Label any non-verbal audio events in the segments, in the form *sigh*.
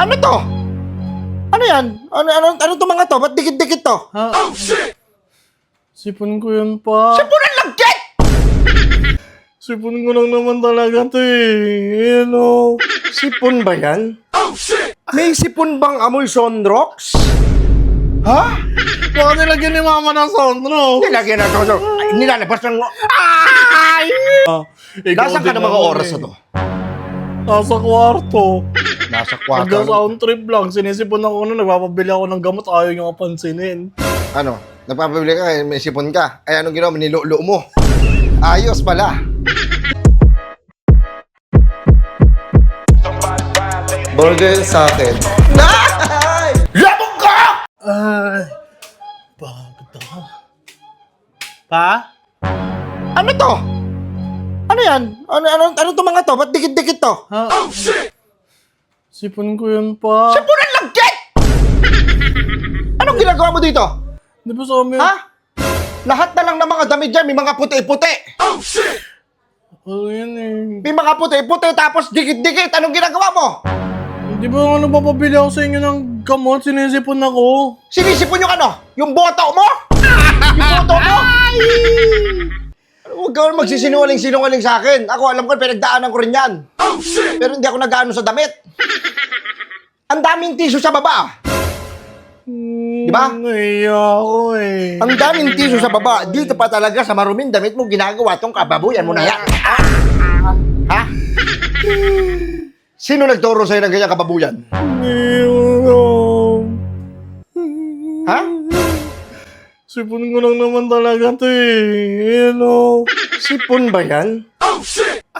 Ano to? Ano yan? Ano, ano, ano to mga to? Ba't dikit-dikit to? Ha? Sipon ko yun pa. Sipon ang lagkit! *laughs* Sipon ko lang naman talaga to eh. Ayan o. Sipon ba yan? May sipon bang amoy sunrocks? Ha? Baka nilagyan ni mama ng sondro. Nilagyan na to. Ay, Nilalabas ng... Ay! Ah, Nasaan ka na mga oras eh. na to? Nasa kwarto. Nasa *laughs* kwarto. Nagka-sound trip lang. Sinisipon ako na nagpapabili ako ng gamot. Ayaw niyo kapansinin. Ano? Nagpapabili ka, eh, may sipon ka. Ay, anong ginawa mo? Nilulo mo. Ayos pala. Burger sa akin. Nay! Labog ka! Ay. Pagod ako. Pa? Ano to? Ano yan? Ano, ano, ano to mga to? Ba't dikit-dikit to? Ha? Sipon ko yun pa. Sipon ang lagkit! *laughs* Anong ginagawa mo dito? Di ba sa amin? Ha? Lahat na lang ng mga damit dyan, may mga puti-puti. Ano yun eh. May mga puti-puti, tapos dikit-dikit. Anong ginagawa mo? Di ba ano papabili ako sa inyo ng gamot? Sinisipon ako. Sinisipon yung ano? Yung boto mo? *laughs* yung boto mo? Huwag ka magsisinungaling-sinungaling sa akin. Ako, alam ko, pinagdaanan ko rin yan. Pero hindi ako nag-ano sa damit. Ang daming tissue sa baba. Di ba? Naiya ako eh. Ang daming tissue sa baba. Dito pa talaga sa maruming damit mo ginagawa tong kababuyan mo na yan. Ha? Sino nagturo sa'yo ng ganyang kababuyan? Ayun. Ha? Sipon ko lang naman talaga to eh. Ayan o. Sipon ba yan?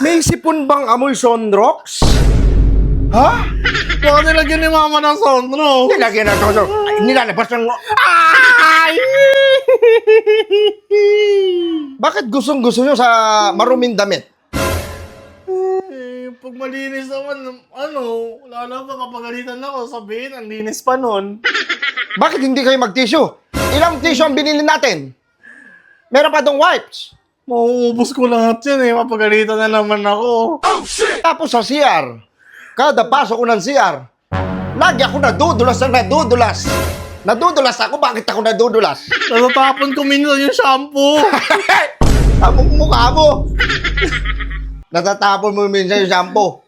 May sipon bang amoy sunrocks? Ha? Baka nilagyan ni mama ng sondro. Nilagyan na to. Ay, nilalabas ng... Ay! Bakit gustong gusto nyo sa maruming damit? Eh, pag malinis naman, ano, wala na ba kapagalitan ako, sabihin, ang linis pa nun. Bakit hindi kayo mag-tissue? Ilang tissue ang binili natin? Meron pa dong wipes. Mauubos ko lahat yan eh, mapagalitan na naman ako. Tapos sa CR, kada pasok ko ng CR, lagi ako nadudulas na nadudulas. Nadudulas ako, bakit ako nadudulas? *laughs* Natatapon ko minsan yung shampoo. *laughs* Among mukha mo. Natatapon mo minsan yung shampoo.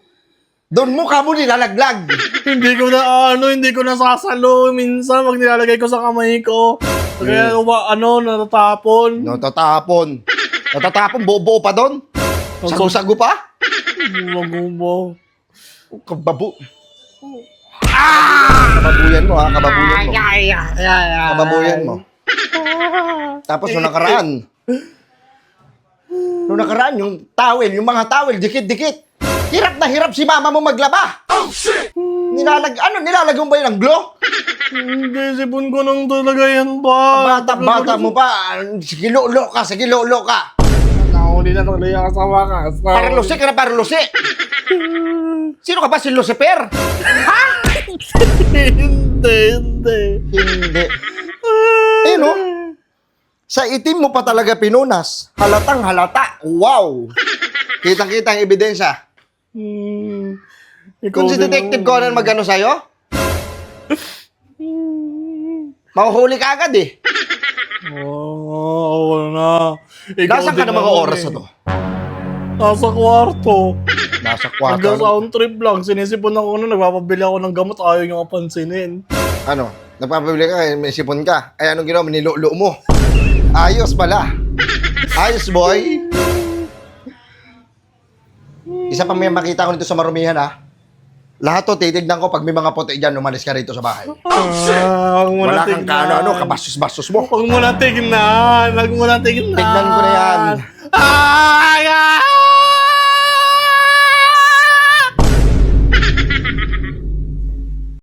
Doon mukha mo nilalaglag. hindi ko na, ano, hindi ko nasasalo minsan pag nilalagay ko sa kamay ko. Kaya, uma, ano, natatapon. Natatapon. Natatapon, buo-buo pa doon. Sago-sago pa. Magubo. Kababu. Ah! Kababuyan mo ha, kababuyan mo. Kababuyan mo. Tapos nung nakaraan, nung nakaraan, yung towel, yung mga towel, dikit-dikit. Hirap na hirap si mama mo maglaba. Nilalag, ano, nilalagyan ba yun ng glow? Hindi, sipon ko nang talaga yan ba? Bata-bata mo pa, sige lolo ka, sige lolo ka. Nakahuli na talaga sa wakas. Paralusi ka na paralusi. *laughs* Sino ka ba si Lucifer? *laughs* hindi, hindi. Hindi. Ayun oh. Sa itim mo pa talaga pinunas. Halatang halata. Wow. Kitang-kita ang ebidensya. Hmm. Kung si Detective naman. Conan magano sa'yo, mahuhuli ka agad eh. Oo, oh, na. Ikaw Nasaan ka din na mga naman oras eh. na to? Nasa kwarto. Nasa kwarto. Ano, Nagka-sound trip lang. Sinisipon ako na nagpapabili ako ng gamot. Ayaw niyo kapansinin. ano? Nagpapabili ka, eh, may sipon ka. Ay, anong ginawa mo? Nilulo mo. Ayos pala. Ayos, boy. Isa pa may makita ko nito sa marumihan, ha? Lahat to, titignan ko pag may mga puti dyan, umalis ka rito sa bahay. Ah, huwag mo Wala na kang tignan. kaano, ano, kabastos-bastos mo. Huwag mo na tignan. Huwag mo na tignan. Tignan ko na yan. Ay, ay,